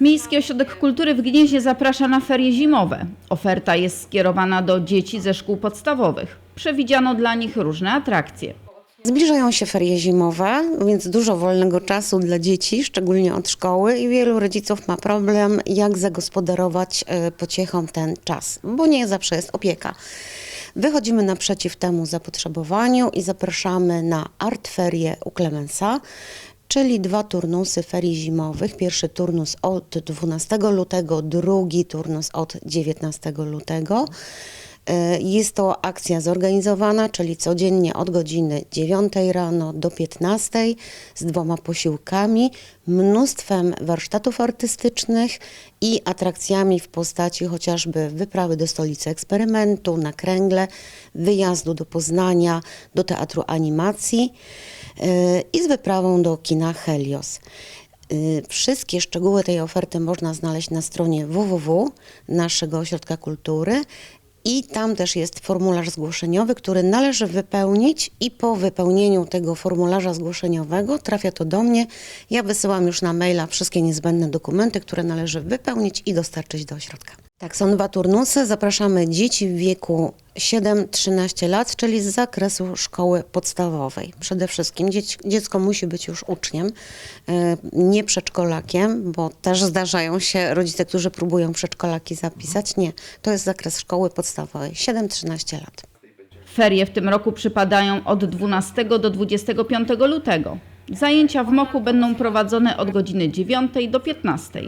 Miejski Ośrodek Kultury w Gnieźnie zaprasza na ferie zimowe. Oferta jest skierowana do dzieci ze szkół podstawowych. Przewidziano dla nich różne atrakcje. Zbliżają się ferie zimowe, więc dużo wolnego czasu dla dzieci, szczególnie od szkoły i wielu rodziców ma problem, jak zagospodarować e, pociechom ten czas, bo nie zawsze jest opieka. Wychodzimy naprzeciw temu zapotrzebowaniu i zapraszamy na Artferię u Klemensa, czyli dwa turnusy ferii zimowych. Pierwszy turnus od 12 lutego, drugi turnus od 19 lutego. E, Jest to akcja zorganizowana, czyli codziennie od godziny 9 rano do 15 z dwoma posiłkami, mnóstwem warsztatów artystycznych i atrakcjami w postaci chociażby wyprawy do stolicy eksperymentu, na kręgle, wyjazdu do Poznania, do teatru animacji e, i z wyprawą do kina Helios. Y, Wszystkie szczegóły tej oferty można znaleźć na stronie www naszego ośrodka kultury i tam też jest formularz zgłoszeniowy, który należy wypełnić i po wypełnieniu tego formularza zgłoszeniowego trafia to do mnie. Ja wysyłam już na maila wszystkie niezbędne dokumenty, które należy wypełnić i dostarczyć do ośrodka. Tak, są dwa turnusy. Zapraszamy dzieci w wieku 7-13 lat, czyli z zakresu szkoły podstawowej. Przede wszystkim dziecko musi być już uczniem, e, nie przedszkolakiem, bo też zdarzają się rodzice, którzy próbują przedszkolaki zapisać. Nie, to jest zakres szkoły podstawowej, 7-13 lat. Ferie w tym roku przypadają od 12 do 25 lutego. Zajęcia w Moku będą prowadzone od godziny 9 do 15.